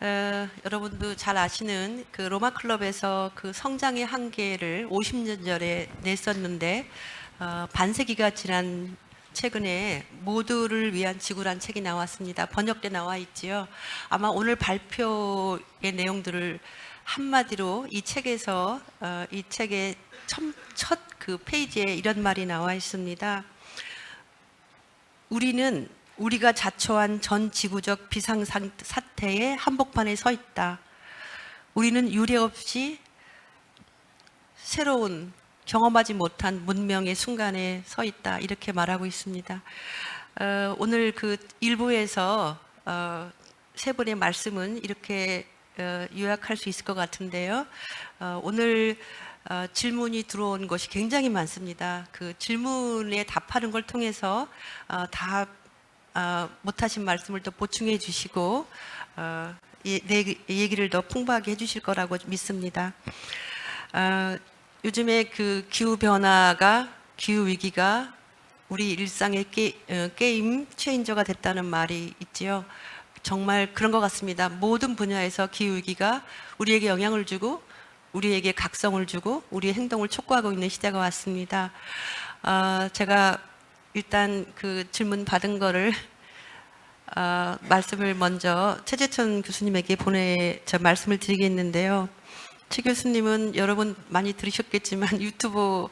어, 여러분도 잘 아시는 그 로마 클럽에서 그 성장의 한계를 50년 전에 냈었는데 어, 반세기가 지난 최근에 모두를 위한 지구란 책이 나왔습니다. 번역돼 나와 있지요. 아마 오늘 발표의 내용들을 한마디로 이 책에서 어, 이 책의 첫 그 페이지에 이런 말이 나와 있습니다. 우리는 우리가 자초한 전 지구적 비상 상- 사태의 한복판에 서 있다. 우리는 유례 없이 새로운 경험하지 못한 문명의 순간에 서 있다. 이렇게 말하고 있습니다. 어, 오늘 그 일부에서 어, 세 분의 말씀은 이렇게 어, 요약할 수 있을 것 같은데요. 어, 오늘 어, 질문이 들어온 것이 굉장히 많습니다. 그 질문에 답하는 걸 통해서 어, 다 어, 못하신 말씀을 또 보충해 주시고 어, 이- 내 얘기를 더 풍부하게 해주실 거라고 믿습니다. 어, 요즘에 그 기후 변화가 기후 위기가 우리 일상의 게, 어, 게임 체인저가 됐다는 말이 있지요. 정말 그런 것 같습니다. 모든 분야에서 기후 위기가 우리에게 영향을 주고 우리에게 각성을 주고 우리의 행동을 촉구하고 있는 시대가 왔습니다. 어, 제가 일단 그 질문 받은 거를 어, 말씀을 먼저 최재천 교수님에게 보내 저 말씀을 드리겠는데요. 최 교수님은 여러분 많이 들으셨겠지만 유튜브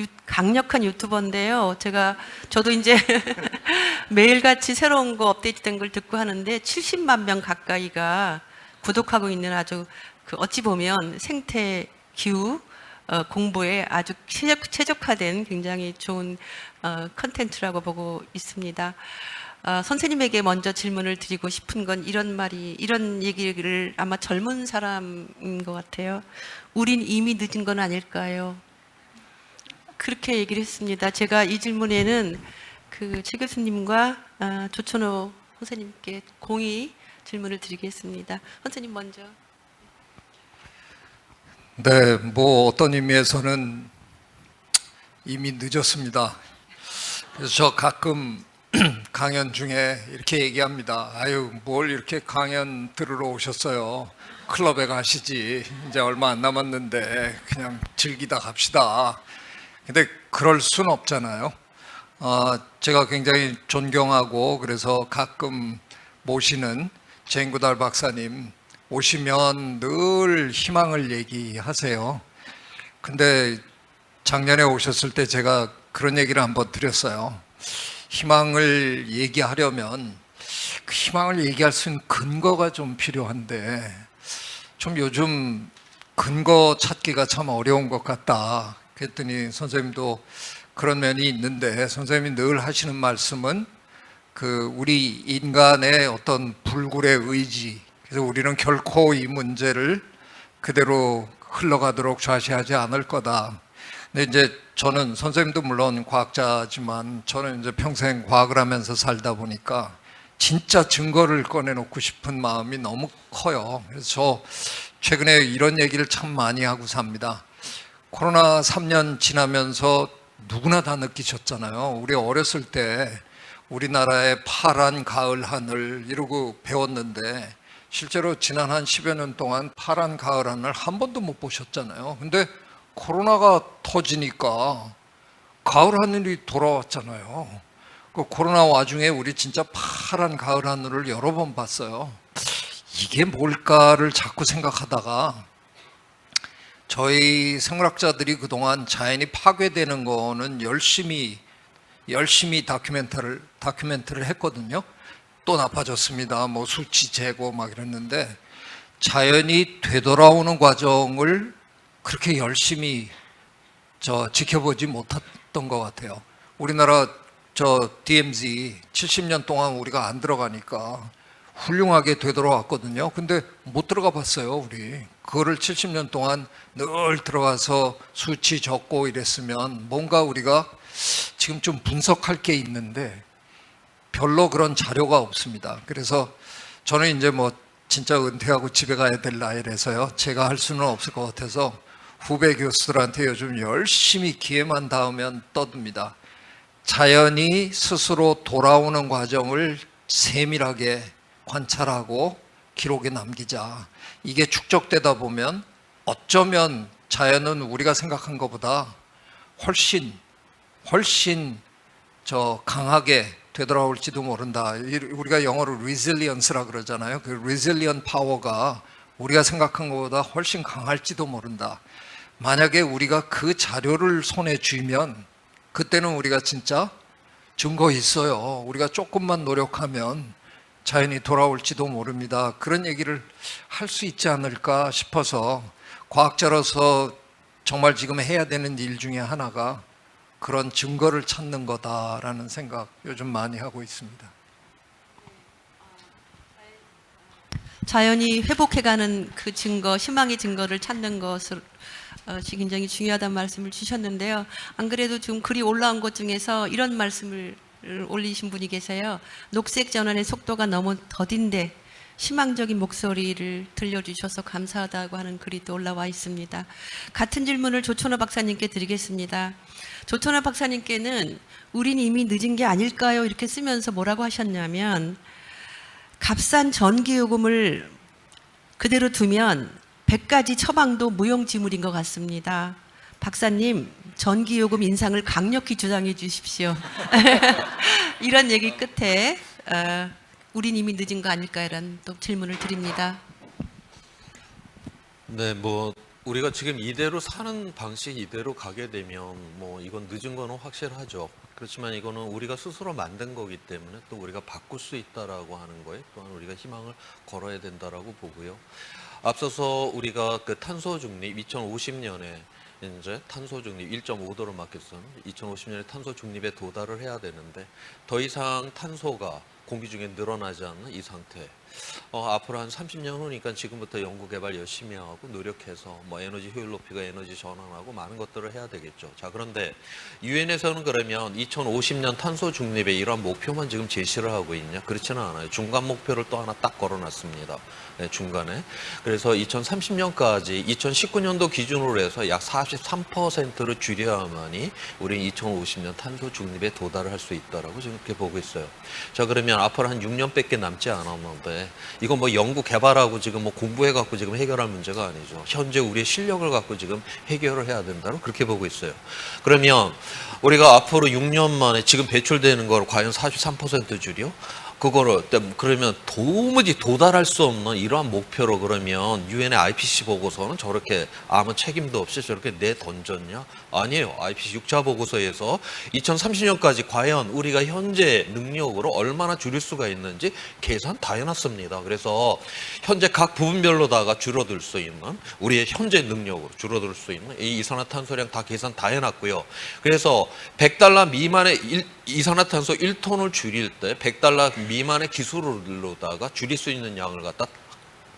유- 강력한 유튜버인데요. 제가 저도 이제 매일같이 새로운 거 업데이트된 걸 듣고 하는데 70만 명 가까이가 구독하고 있는 아주 그 어찌 보면 생태 기후 어, 공부에 아주 최적, 최적 화된 굉장히 좋은 어, 컨텐츠라고 보고 있습니다. 어, 선생님에게 먼저 질문을 드리고 싶은 건 이런 말이 이런 얘기를 아마 젊은 사람인 것 같아요. 우린 이미 늦은 건 아닐까요? 그렇게 얘기를 했습니다. 제가 이 질문에는 그최 교수님과 아, 조천호 선생님께 공의 질문을 드리겠습니다. 선생님 먼저. 네, 뭐 어떤 의미에서는 이미 늦었습니다. 그래서 저 가끔 강연 중에 이렇게 얘기합니다. 아유, 뭘 이렇게 강연 들으러 오셨어요. 클럽에 가시지. 이제 얼마 안 남았는데 그냥 즐기다 갑시다. 근데 그럴 순 없잖아요. 어, 제가 굉장히 존경하고 그래서 가끔 모시는 쟁구달 박사님 오시면 늘 희망을 얘기하세요. 근데 작년에 오셨을 때 제가 그런 얘기를 한번 드렸어요. 희망을 얘기하려면 그 희망을 얘기할 수 있는 근거가 좀 필요한데 좀 요즘 근거 찾기가 참 어려운 것 같다. 그랬더니 선생님도 그런 면이 있는데 선생님이 늘 하시는 말씀은 그 우리 인간의 어떤 불굴의 의지 그래서 우리는 결코 이 문제를 그대로 흘러가도록 좌시하지 않을 거다. 근데 이제 저는 선생님도 물론 과학자지만 저는 이제 평생 과학을 하면서 살다 보니까 진짜 증거를 꺼내놓고 싶은 마음이 너무 커요. 그래서 저 최근에 이런 얘기를 참 많이 하고 삽니다. 코로나 3년 지나면서 누구나 다 느끼셨잖아요. 우리 어렸을 때 우리나라의 파란 가을 하늘 이러고 배웠는데 실제로 지난 한 10여 년 동안 파란 가을 하늘 한 번도 못 보셨잖아요. 근데 코로나가 터지니까 가을 하늘이 돌아왔잖아요. 그 코로나 와중에 우리 진짜 파란 가을 하늘을 여러 번 봤어요. 이게 뭘까를 자꾸 생각하다가 저희 생물학자들이 그동안 자연이 파괴되는 거는 열심히 열심히 다큐멘터를 다큐멘터를 했거든요. 또 나빠졌습니다. 뭐 수치 재고 막 이랬는데 자연이 되돌아오는 과정을 그렇게 열심히 저 지켜보지 못했던 것 같아요. 우리나라 저 DMZ 70년 동안 우리가 안 들어가니까 훌륭하게 되돌아왔거든요. 근데 못 들어가 봤어요, 우리. 그거를 70년 동안 늘 들어가서 수치 적고 이랬으면 뭔가 우리가 지금 좀 분석할 게 있는데 별로 그런 자료가 없습니다. 그래서 저는 이제 뭐 진짜 은퇴하고 집에 가야 될 나이라서요. 제가 할 수는 없을 것 같아서 후배 교수들한테 요즘 열심히 기회만 닿으면 떠듭니다. 자연이 스스로 돌아오는 과정을 세밀하게 관찰하고 기록에 남기자. 이게 축적되다 보면 어쩌면 자연은 우리가 생각한 것보다 훨씬 훨씬 저 강하게 되돌아올지도 모른다. 이- 우리가 영어로 resilience라 그러잖아요. 그 resilient power가 우리가 생각한 것보다 훨씬 강할지도 모른다. 만약에 우리가 그 자료를 손에 쥐면 그때는 우리가 진짜 증거 있어요. 우리가 조금만 노력하면 자연이 돌아올지도 모릅니다. 그런 얘기를 할 수 있지 않을까 싶어서 과학자로서 정말 지금 해야 되는 일 중에 하나가 그런 증거를 찾는 거다라는 생각 요즘 많이 하고 있습니다. 자연이 회복해가는 그 증거, 희망의 증거를 찾는 것을 어, 굉장히 중요하다는 말씀을 주셨는데요. 안 그래도 지금 글이 올라온 것 중에서 이런 말씀을 올리신 분이 계세요. 녹색 전환의 속도가 너무 더딘데 희망적인 목소리를 들려주셔서 감사하다고 하는 글이 또 올라와 있습니다. 같은 질문을 조천호 박사님께 드리겠습니다. 조천호 박사님께는 우린 이미 늦은 게 아닐까요? 이렇게 쓰면서 뭐라고 하셨냐면 값싼 전기요금을 그대로 두면 100가지 처방도 무용지물인 것 같습니다. 박사님, 전기요금 인상을 강력히 주장해 주십시오. 이런 얘기 끝에 어, 우린 이미 늦은 거 아닐까라는 또 질문을 드립니다. 네, 뭐 우리가 지금 이대로 사는 방식 이대로 가게 되면 뭐 이건 늦은 거는 확실하죠. 그렇지만 이거는 우리가 스스로 만든 거기 때문에 또 우리가 바꿀 수 있다라고 하는 거에 또한 우리가 희망을 걸어야 된다라고 보고요. 앞서서 우리가 그 탄소 중립 2050년에 이제 탄소 중립 1.5도로 맞겠선 2050년에 탄소 중립에 도달을 해야 되는데 더 이상 탄소가 공기 중에 늘어나지 않는 이 상태. 어, 앞으로 한 30년 후니까 지금부터 연구 개발 열심히 하고 노력해서 뭐 에너지 효율 높이가 에너지 전환하고 많은 것들을 해야 되겠죠. 자, 그런데 유엔에서는 그러면 2050년 탄소 중립의 이러한 목표만 지금 제시를 하고 있냐? 그렇지는 않아요. 중간 목표를 또 하나 딱 걸어놨습니다. 네, 중간에. 그래서 2030년까지 2019년도 기준으로 해서 약 43%를 줄여야만이 우리 2050년 탄소 중립에 도달을 할 수 있다라고 지금 그렇게 보고 있어요. 자, 그러면 앞으로 한 6년밖에 남지 않았는데 이건 뭐 연구 개발하고 지금 뭐 공부해 갖고 지금 해결할 문제가 아니죠. 현재 우리의 실력을 갖고 지금 해결을 해야 된다고 그렇게 보고 있어요. 그러면 우리가 앞으로 6년 만에 지금 배출되는 걸 과연 43% 줄여? 그거를 그러면 도무지 도달할 수 없는 이러한 목표로 그러면 유엔의 IPCC 보고서는 저렇게 아무 책임도 없이 저렇게 내 던졌냐? 아니에요. IPCC 6차 보고서에서 2030년까지 과연 우리가 현재 능력으로 얼마나 줄일 수가 있는지 계산 다 해놨습니다. 그래서 현재 각 부분별로다가 줄어들 수 있는 우리의 현재 능력으로 줄어들 수 있는 이 이산화탄소량 다 계산 다 해놨고요. 그래서 100달러 미만의 일- 이산화탄소 1톤을 줄일 때 100달러 미만 의 기술로다가 줄일 수 있는 양을 갖다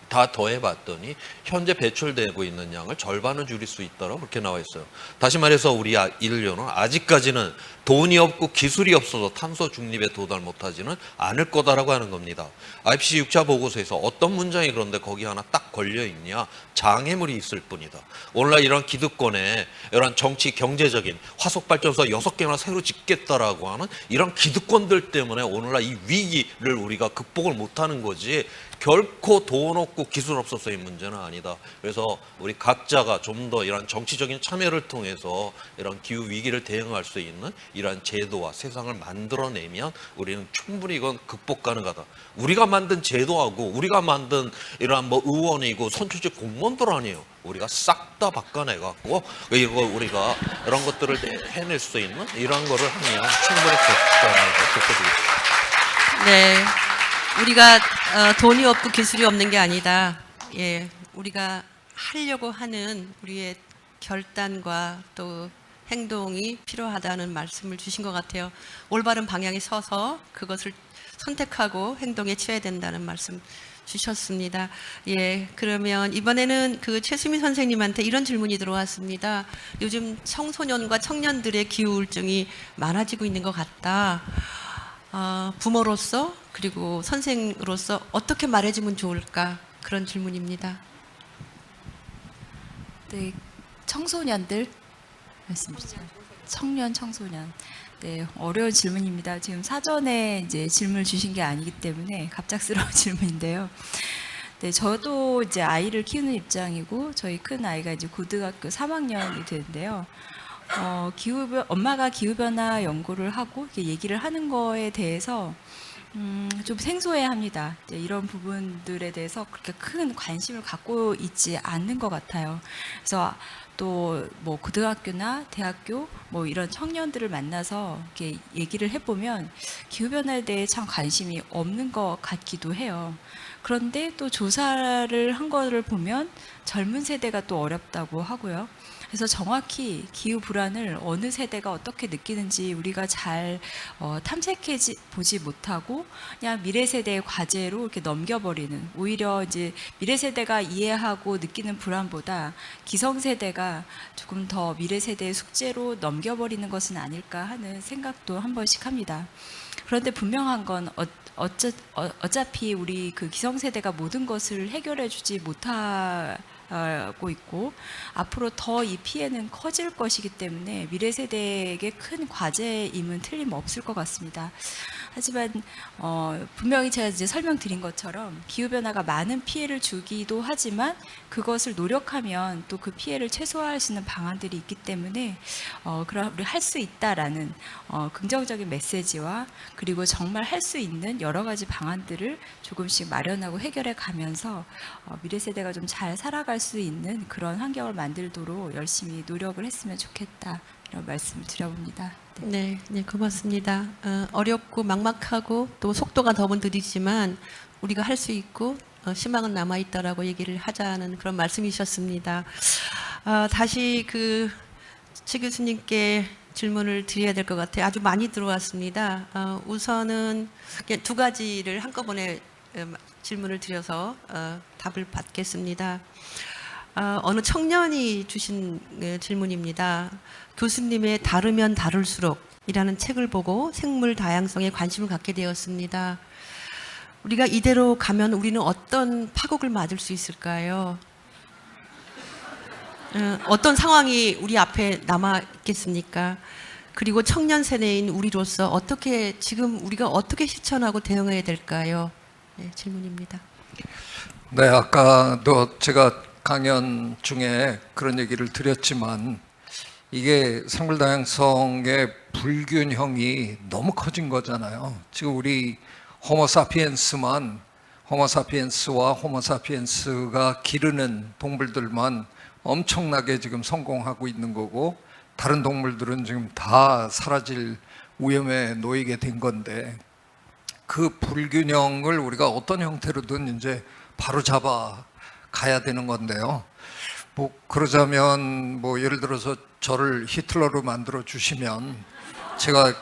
다 더해봤더니 현재 배출되고 있는 양을 절반은 줄일 수 있다고 그렇게 나와 있어요. 다시 말해서 우리 아- 인류는 아직까지는 돈이 없고 기술이 없어서 탄소 중립에 도달 못하지는 않을 거다라고 하는 겁니다. IPCC 6차 보고서에서 어떤 문장이 그런데 거기 하나 딱 걸려 있냐? 장애물이 있을 뿐이다. 오늘날 이런 기득권에 이런 정치 경제적인 화석 발전소 6개나 새로 짓겠다라고 하는 이런 기득권들 때문에 오늘날 이 위기를 우리가 극복을 못 하는 거지 결코 돈 없고 기술 없어서의 문제는 아니다. 그래서 우리 각자가 좀 더 이런 정치적인 참여를 통해서 이런 기후 위기를 대응할 수 있는 이러한 제도와 세상을 만들어내면 우리는 충분히 이건 극복 가능하다. 우리가 만든 제도하고 우리가 만든 이러한 뭐 의원이고 선출직 공무원들 아니에요. 우리가 싹 다 바꿔내갖고 이거 우리가 이런 것들을 해낼 수 있는 이런 거를 하면 충분히 극복하는 네, 우리가 어, 돈이 없고 기술이 없는 게 아니다. 예, 우리가 하려고 하는 우리의 결단과 또 행동이 필요하다는 말씀을 주신 것 같아요. 올바른 방향에 서서 그것을 선택하고 행동에 취해야 된다는 말씀 주셨습니다. 예, 그러면 이번에는 그 최수미 선생님한테 이런 질문이 들어왔습니다. 요즘 청소년과 청년들의 기후 우울증이 많아지고 있는 것 같다. 어, 부모로서 그리고 선생으로서 어떻게 말해주면 좋을까 그런 질문입니다. 네, 청소년들 말씀 주세요. 청년 청소년. 네, 어려운 질문입니다. 지금 사전에 이제 질문을 주신 게 아니기 때문에 갑작스러운 질문인데요. 네, 저도 이제 아이를 키우는 입장이고 저희 큰 아이가 이제 고등학교 3학년이 되는데요. 어, 기후 엄마가 기후 변화 연구를 하고 얘기를 하는 거에 대해서 음, 좀 생소해합니다. 이런 부분들에 대해서 그렇게 큰 관심을 갖고 있지 않는 것 같아요. 그래서 또 뭐 고등학교나 대학교 뭐 이런 청년들을 만나서 이렇게 얘기를 해보면 기후 변화에 대해 참 관심이 없는 것 같기도 해요. 그런데 또 조사를 한 거를 보면 젊은 세대가 또 어렵다고 하고요. 그래서 정확히 기후 불안을 어느 세대가 어떻게 느끼는지 우리가 잘 어, 탐색해 보지 못하고 그냥 미래 세대의 과제로 이렇게 넘겨버리는 오히려 이제 미래 세대가 이해하고 느끼는 불안보다 기성 세대가 조금 더 미래 세대의 숙제로 넘겨버리는 것은 아닐까 하는 생각도 한 번씩 합니다. 그런데 분명한 건 어, 어차, 어, 어차피 우리 그 기성세대가 모든 것을 해결해 주지 못 하고 있고 앞으로 더 이 피해는 커질 것이기 때문에 미래 세대에게 큰 과제임은 틀림없을 것 같습니다. 하지만 어, 분명히 제가 이제 설명드린 것처럼 기후 변화가 많은 피해를 주기도 하지만 그것을 노력하면 또 그 피해를 최소화할 수 있는 방안들이 있기 때문에 어, 그럼 우리 할 수 있다라는 어, 긍정적인 메시지와 그리고 정말 할 수 있는 여러 가지 방안들을 조금씩 마련하고 해결해 가면서 어, 미래 세대가 좀 잘 살아갈 수 있는 그런 환경을 만들도록 열심히 노력을 했으면 좋겠다 이런 말씀을 드려봅니다. 네. 네, 네 고맙습니다. 어, 어렵고 막막하고 또 속도가 더은 느리지만 우리가 할 수 있고 어, 희망은 남아 있다라고 얘기를 하자는 그런 말씀이셨습니다. 아, 다시 그 최 교수님께 질문을 드려야 될 것 같아요. 아주 많이 들어왔습니다. 어, 우선은 두 가지를 한꺼번에 음, 질문을 드려서 어, 답을 받겠습니다. 아, 어느 청년이 주신 예, 질문입니다. 교수님의 다르면 다를수록 이라는 책을 보고 생물 다양성에 관심을 갖게 되었습니다. 우리가 이대로 가면 우리는 어떤 파국을 맞을 수 있을까요? 어, 어떤 상황이 우리 앞에 남아 있겠습니까? 그리고 청년 세대인 우리로서 어떻게 지금 우리가 어떻게 실천하고 대응해야 될까요? 네, 질문입니다. 네, 아까도 제가 강연 중에 그런 얘기를 드렸지만 이게 생물 다양성의 불균형이 너무 커진 거잖아요. 지금 우리 호모사피엔스만 호모사피엔스와 호모사피엔스가 기르는 동물들만 엄청나게 지금 성공하고 있는 거고 다른 동물들은 지금 다 사라질 위험에 놓이게 된 건데 그 불균형을 우리가 어떤 형태로든 이제 바로 잡아 가야 되는 건데요. 뭐 그러자면 뭐 예를 들어서 저를 히틀러로 만들어 주시면 제가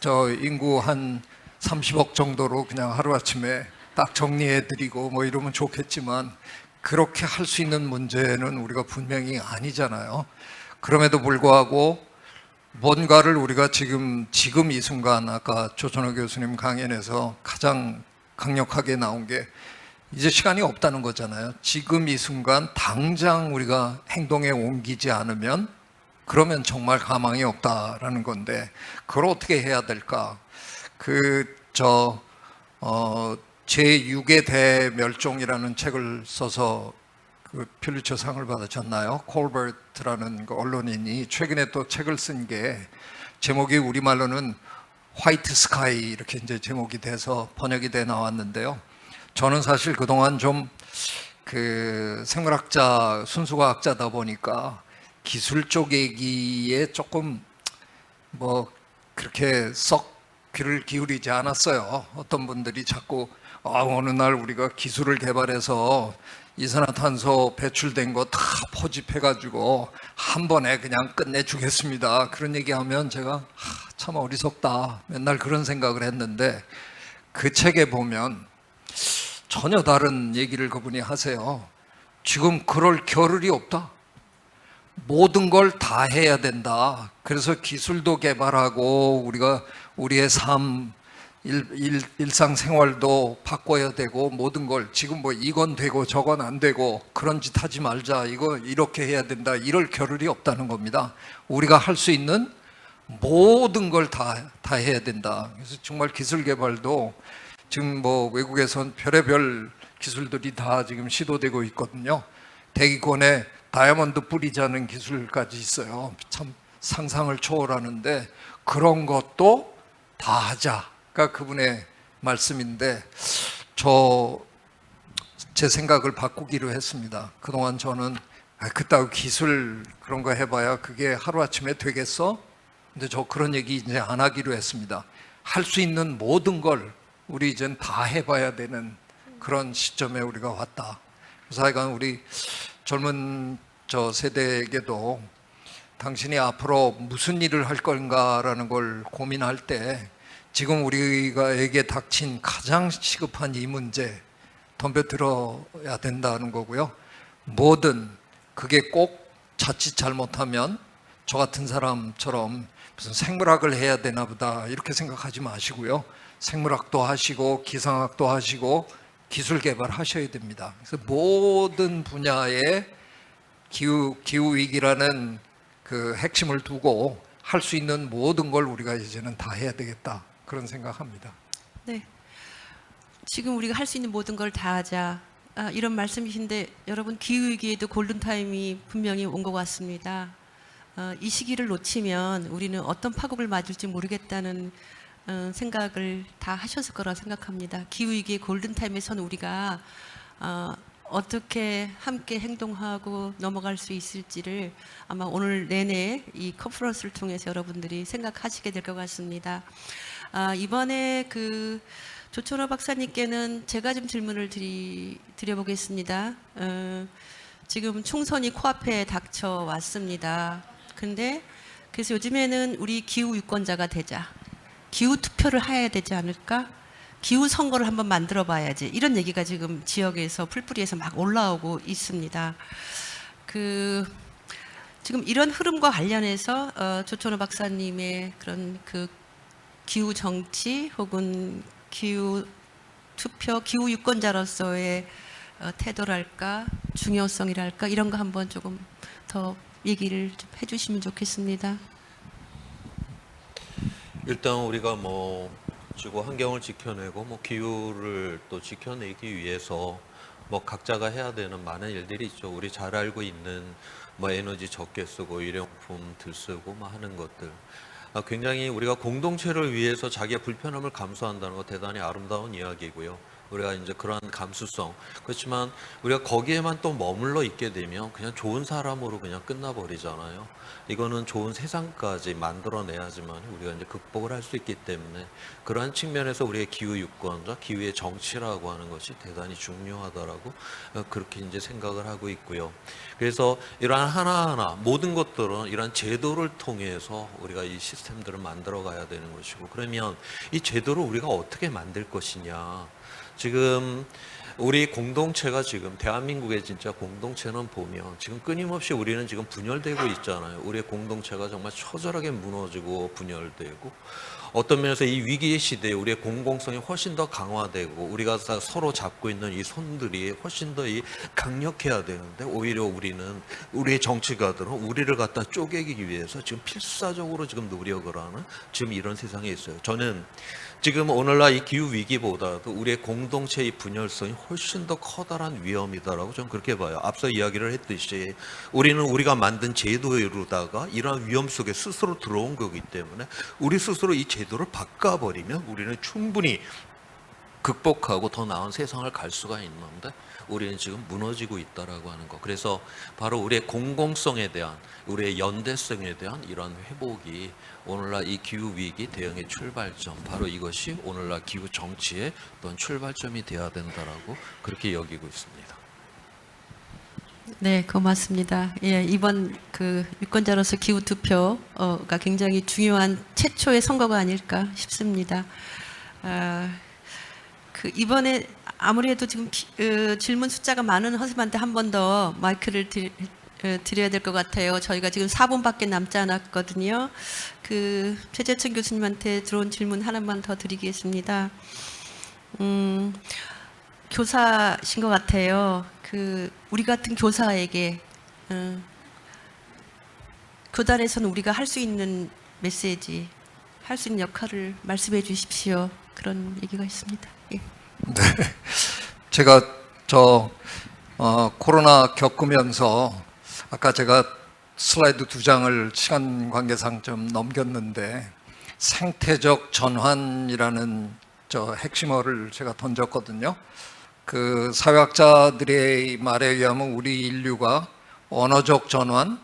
저 인구 한 30억 정도로 그냥 하루아침에 딱 정리해 드리고 뭐 이러면 좋겠지만 그렇게 할 수 있는 문제는 우리가 분명히 아니잖아요. 그럼에도 불구하고 뭔가를 우리가 지금 지금 이 순간 아까 조선호 교수님 강연에서 가장 강력하게 나온 게 이제 시간이 없다는 거잖아요. 지금 이 순간 당장 우리가 행동에 옮기지 않으면 그러면 정말 가망이 없다라는 건데 그걸 어떻게 해야 될까? 그저 어, 제6의 대멸종이라는 책을 써서 그 퓰리처상을 받으셨나요? 콜버트라는 그 언론인이 최근에 또 책을 쓴 게 제목이 우리말로는 화이트 스카이 이렇게 이제 제목이 돼서 번역이 돼 나왔는데요. 저는 사실 그동안 좀 그 생물학자 순수과학자다 보니까 기술 쪽 얘기에 조금 뭐 그렇게 썩 귀를 기울이지 않았어요. 어떤 분들이 자꾸 아, 어느 날 우리가 기술을 개발해서 이산화탄소 배출된 거 다 포집해가지고 한 번에 그냥 끝내주겠습니다. 그런 얘기하면 제가 아, 참 어리석다. 맨날 그런 생각을 했는데 그 책에 보면 전혀 다른 얘기를 그분이 하세요. 지금 그럴 겨를이 없다. 모든 걸 다 해야 된다. 그래서 기술도 개발하고 우리가 우리의 삶, 일, 일, 일상생활도 바꿔야 되고 모든 걸 지금 뭐 이건 되고 저건 안 되고 그런 짓 하지 말자. 이거 이렇게 해야 된다. 이럴 겨를이 없다는 겁니다. 우리가 할 수 있는 모든 걸 다 다 해야 된다. 그래서 정말 기술 개발도 지금 뭐 외국에선 별의별 기술들이 다 지금 시도되고 있거든요. 대기권에 다이아몬드 뿌리자는 기술까지 있어요. 참 상상을 초월하는데 그런 것도 다 하자가 그분의 말씀인데 저 제 생각을 바꾸기로 했습니다. 그동안 저는 아, 그따위 기술 그런 거 해봐야 그게 하루아침에 되겠어? 근데 저 그런 얘기 이제 안 하기로 했습니다. 할 수 있는 모든 걸 우리 이젠 다 해봐야 되는 그런 시점에 우리가 왔다. 그래서 하여간 우리 젊은 저 세대에게도 당신이 앞으로 무슨 일을 할 건가라는 걸 고민할 때 지금 우리가에게 닥친 가장 시급한 이 문제 덤벼들어야 된다는 거고요. 뭐든 그게 꼭 자칫 잘못하면 저 같은 사람처럼 무슨 생물학을 해야 되나 보다 이렇게 생각하지 마시고요. 생물학도 하시고 기상학도 하시고 기술 개발하셔야 됩니다. 그래서 모든 분야에 기후 기후 위기라는 그 핵심을 두고 할 수 있는 모든 걸 우리가 이제는 다 해야 되겠다 그런 생각합니다. 네. 지금 우리가 할 수 있는 모든 걸 다 하자. 아, 이런 말씀이신데 여러분 기후 위기에도 골든 타임이 분명히 온 것 같습니다. 어, 이 시기를 놓치면 우리는 어떤 파국을 맞을지 모르겠다는 어, 생각을 다 하셨을 거라 생각합니다. 기후 위기의 골든 타임에선 우리가 어, 어떻게 함께 행동하고 넘어갈 수 있을지를 아마 오늘 내내 이 컨퍼런스를 통해서 여러분들이 생각하시게 될 것 같습니다. 아, 이번에 그 조철호 박사님께는 제가 좀 질문을 드리, 드려보겠습니다. 어, 지금 총선이 코앞에 닥쳐 왔습니다. 근데 그래서 요즘에는 우리 기후 유권자가 되자. 기후 투표를 해야 되지 않을까? 기후 선거를 한번 만들어 봐야지. 이런 얘기가 지금 지역에서 풀뿌리에서 막 올라오고 있습니다. 그 지금 이런 흐름과 관련해서 어, 조천호 박사님의 그런 그 기후 정치 혹은 기후 투표, 기후 유권자로서의 어, 태도랄까, 중요성이랄까 이런 거 한번 조금 더 얘기를 좀 해주시면 좋겠습니다. 일단 우리가 뭐 지구 환경을 지켜내고 뭐 기후를 또 지켜내기 위해서 뭐 각자가 해야 되는 많은 일들이 있죠. 우리 잘 알고 있는 뭐 에너지 적게 쓰고 일회용품 덜 쓰고 뭐 하는 것들. 아, 굉장히 우리가 공동체를 위해서 자기의 불편함을 감수한다는 거 대단히 아름다운 이야기고요. 우리가 이제 그러한 감수성 그렇지만 우리가 거기에만 또 머물러 있게 되면 그냥 좋은 사람으로 그냥 끝나버리잖아요. 이거는 좋은 세상까지 만들어내야지만 우리가 이제 극복을 할 수 있기 때문에 그러한 측면에서 우리의 기후 유권자, 기후의 정치라고 하는 것이 대단히 중요하다라고 어, 그렇게 이제 생각을 하고 있고요. 그래서 이러한 하나하나 모든 것들은 이러한 제도를 통해서 우리가 이 시스템들을 만들어 가야 되는 것이고 그러면 이 제도를 우리가 어떻게 만들 것이냐. 지금 우리 공동체가 지금 대한민국의 진짜 공동체는 보면 지금 끊임없이 우리는 지금 분열되고 있잖아요. 우리의 공동체가 정말 처절하게 무너지고 분열되고 어떤 면에서 이 위기의 시대에 우리의 공공성이 훨씬 더 강화되고 우리가 다 서로 잡고 있는 이 손들이 훨씬 더 이 강력해야 되는데 오히려 우리는 우리의 정치가들은 우리를 갖다 쪼개기 위해서 지금 필사적으로 지금 노력을 하는 지금 이런 세상에 있어요. 저는 지금 오늘날 이 기후 위기보다도 우리의 공동체의 분열성이 훨씬 더 커다란 위험이다라고 저는 그렇게 봐요. 앞서 이야기를 했듯이 우리는 우리가 만든 제도로다가 이러한 위험 속에 스스로 들어온 거기 때문에 우리 스스로 이 제도를 바꿔버리면 우리는 충분히 극복하고 더 나은 세상을 갈 수가 있는데 우리는 지금 무너지고 있다라고 하는 거. 그래서 바로 우리의 공공성에 대한 우리의 연대성에 대한 이러한 회복이 오늘날 이 기후 위기 대응의 출발점 바로 이것이 오늘날 기후 정치의 어떤 출발점이 되어야 된다라고 그렇게 여기고 있습니다. 네, 고맙습니다. 예, 이번 그 유권자로서 기후 투표가 굉장히 중요한 최초의 선거가 아닐까 싶습니다. 아, 그 이번에 아무래도 지금 기- 어, 질문 숫자가 많은 허스한테 한 번 더 마이크를 드, 어, 드려야 될 것 같아요. 저희가 지금 4분밖에 남지 않았거든요. 그 최재천 교수님한테 들어온 질문 하나만 더 드리겠습니다. 음, 교사신 것 같아요. 그 우리 같은 교사에게 어, 교단에서는 우리가 할 수 있는 메시지, 할 수 있는 역할을 말씀해 주십시오. 그런 얘기가 있습니다. 예. 제가 저 어, 코로나 겪으면서 아까 제가 슬라이드 두 장을 시간 관계상 좀 넘겼는데 생태적 전환이라는 저 핵심어를 제가 던졌거든요. 그 사회학자들의 말에 의하면 우리 인류가 언어적 전환,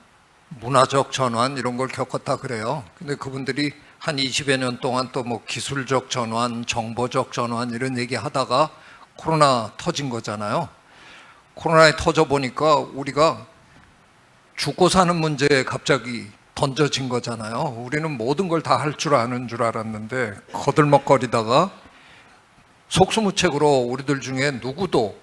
문화적 전환 이런 걸 겪었다 그래요. 근데 그분들이 한 20여 년 동안 또 뭐 기술적 전환, 정보적 전환 이런 얘기 하다가 코로나 터진 거잖아요. 코로나에 터져 보니까 우리가 죽고 사는 문제에 갑자기 던져진 거잖아요. 우리는 모든 걸 다 할 줄 아는 줄 알았는데 거들먹거리다가 속수무책으로 우리들 중에 누구도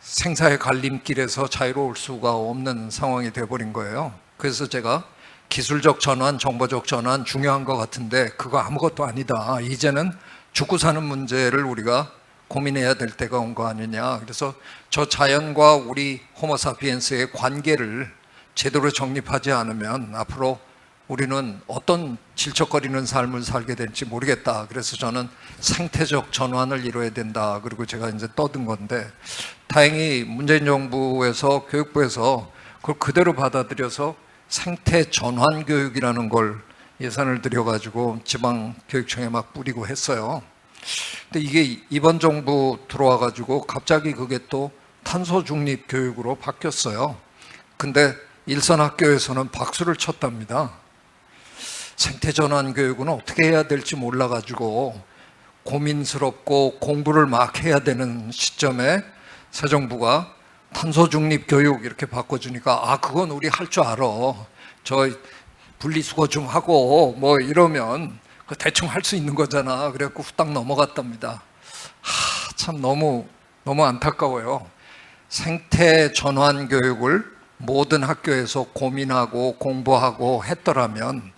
생사의 갈림길에서 자유로울 수가 없는 상황이 돼버린 거예요. 그래서 제가 기술적 전환, 정보적 전환 중요한 것 같은데 그거 아무것도 아니다. 이제는 죽고 사는 문제를 우리가 고민해야 될 때가 온 거 아니냐. 그래서 저 자연과 우리 호모사피엔스의 관계를 제대로 정립하지 않으면 앞으로 우리는 어떤 질척거리는 삶을 살게 될지 모르겠다. 그래서 저는 생태적 전환을 이뤄야 된다. 그리고 제가 이제 떠든 건데 다행히 문재인 정부에서 교육부에서 그걸 그대로 받아들여서 생태 전환 교육이라는 걸 예산을 들여가지고 지방 교육청에 막 뿌리고 했어요. 근데 이게 이번 정부 들어와가지고 갑자기 그게 또 탄소 중립 교육으로 바뀌었어요. 근데 일선 학교에서는 박수를 쳤답니다. 생태 전환 교육은 어떻게 해야 될지 몰라가지고 고민스럽고 공부를 막 해야 되는 시점에 새 정부가 탄소 중립 교육 이렇게 바꿔주니까 아 그건 우리 할 줄 알아. 저 분리수거 좀 하고 뭐 이러면 그 대충 할 수 있는 거잖아. 그래갖고 후딱 넘어갔답니다. 하, 참 너무 너무 안타까워요. 생태 전환 교육을 모든 학교에서 고민하고 공부하고 했더라면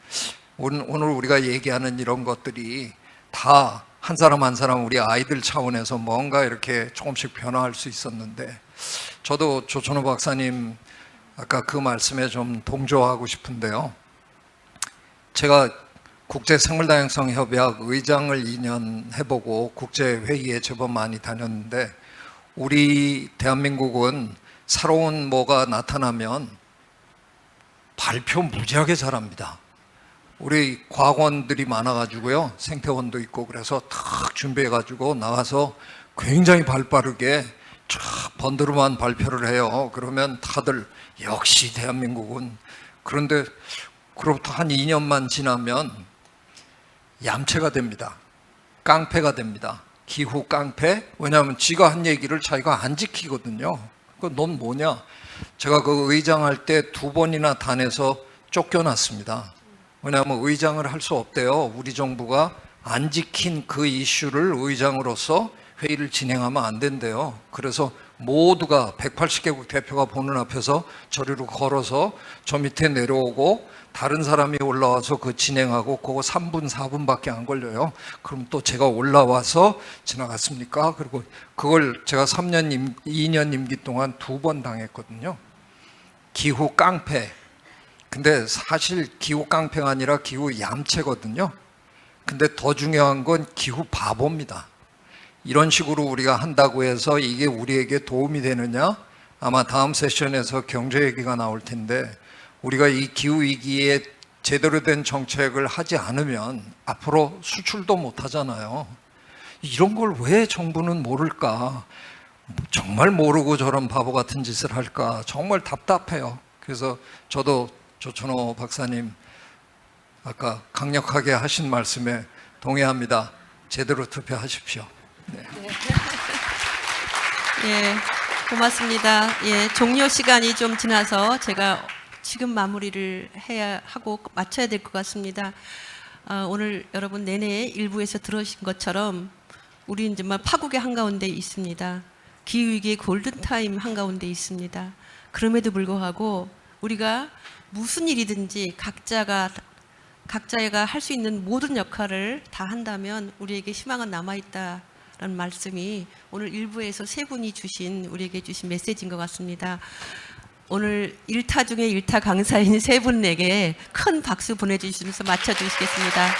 오늘, 우리가 얘기하는 이런 것들이 다 한 사람 한 사람 우리 아이들 차원에서 뭔가 이렇게 조금씩 변화할 수 있었는데 저도 조천호 박사님 아까 그 말씀에 좀 동조하고 싶은데요. 제가 국제생물다양성협약 의장을 2년 해보고 국제회의에 제법 많이 다녔는데 우리 대한민국은 새로운 뭐가 나타나면 발표 무지하게 잘합니다. 우리 과학원들이 많아가지고요 생태원도 있고 그래서 탁 준비해가지고 나가서 굉장히 발 빠르게 쫙 번드르만 발표를 해요. 그러면 다들 역시 대한민국은 그런데 그로부터 한 2년만 지나면 얌체가 됩니다. 깡패가 됩니다. 기후 깡패. 왜냐하면 지가 한 얘기를 자기가 안 지키거든요. 그넌 뭐냐? 제가 그 의장할 때 두 번이나 단에서 쫓겨났습니다. 왜냐하면 의장을 할 수 없대요. 우리 정부가 안 지킨 그 이슈를 의장으로서 회의를 진행하면 안 된대요. 그래서 모두가 180개국 대표가 보는 앞에서 저리로 걸어서 저 밑에 내려오고 다른 사람이 올라와서 그 진행하고 그거 3분, 4분밖에 안 걸려요. 그럼 또 제가 올라와서 지나갔습니까? 그리고 그걸 제가 3년, 임, 2년 임기 동안 두 번 당했거든요. 기후 깡패. 근데 사실 기후 깡패가 아니라 기후 얌체거든요. 근데 더 중요한 건 기후 바보입니다. 이런 식으로 우리가 한다고 해서 이게 우리에게 도움이 되느냐? 아마 다음 세션에서 경제 얘기가 나올 텐데 우리가 이 기후 위기에 제대로 된 정책을 하지 않으면 앞으로 수출도 못 하잖아요. 이런 걸 왜 정부는 모를까? 정말 모르고 저런 바보 같은 짓을 할까? 정말 답답해요. 그래서 저도 조천호 박사님 아까 강력하게 하신 말씀에 동의합니다. 제대로 투표하십시오. 예, 고맙습니다. 예, 종료 시간이 좀 지나서 제가 지금 마무리를 해야 하고 마쳐야 될 것 같습니다. 아, 오늘 여러분 내내 일부에서 들으신 것처럼 우리는 정말 파국의 한가운데 있습니다. 기후위기의 골든타임 한가운데 있습니다. 그럼에도 불구하고 우리가 무슨 일이든지 각자가 각자가 할 수 있는 모든 역할을 다 한다면 우리에게 희망은 남아있다 라는 말씀이 오늘 일부에서 세 분이 주신 우리에게 주신 메시지인 것 같습니다. 오늘 일타 중에 일타 강사인 세 분에게 큰 박수 보내주시면서 마쳐주시겠습니다.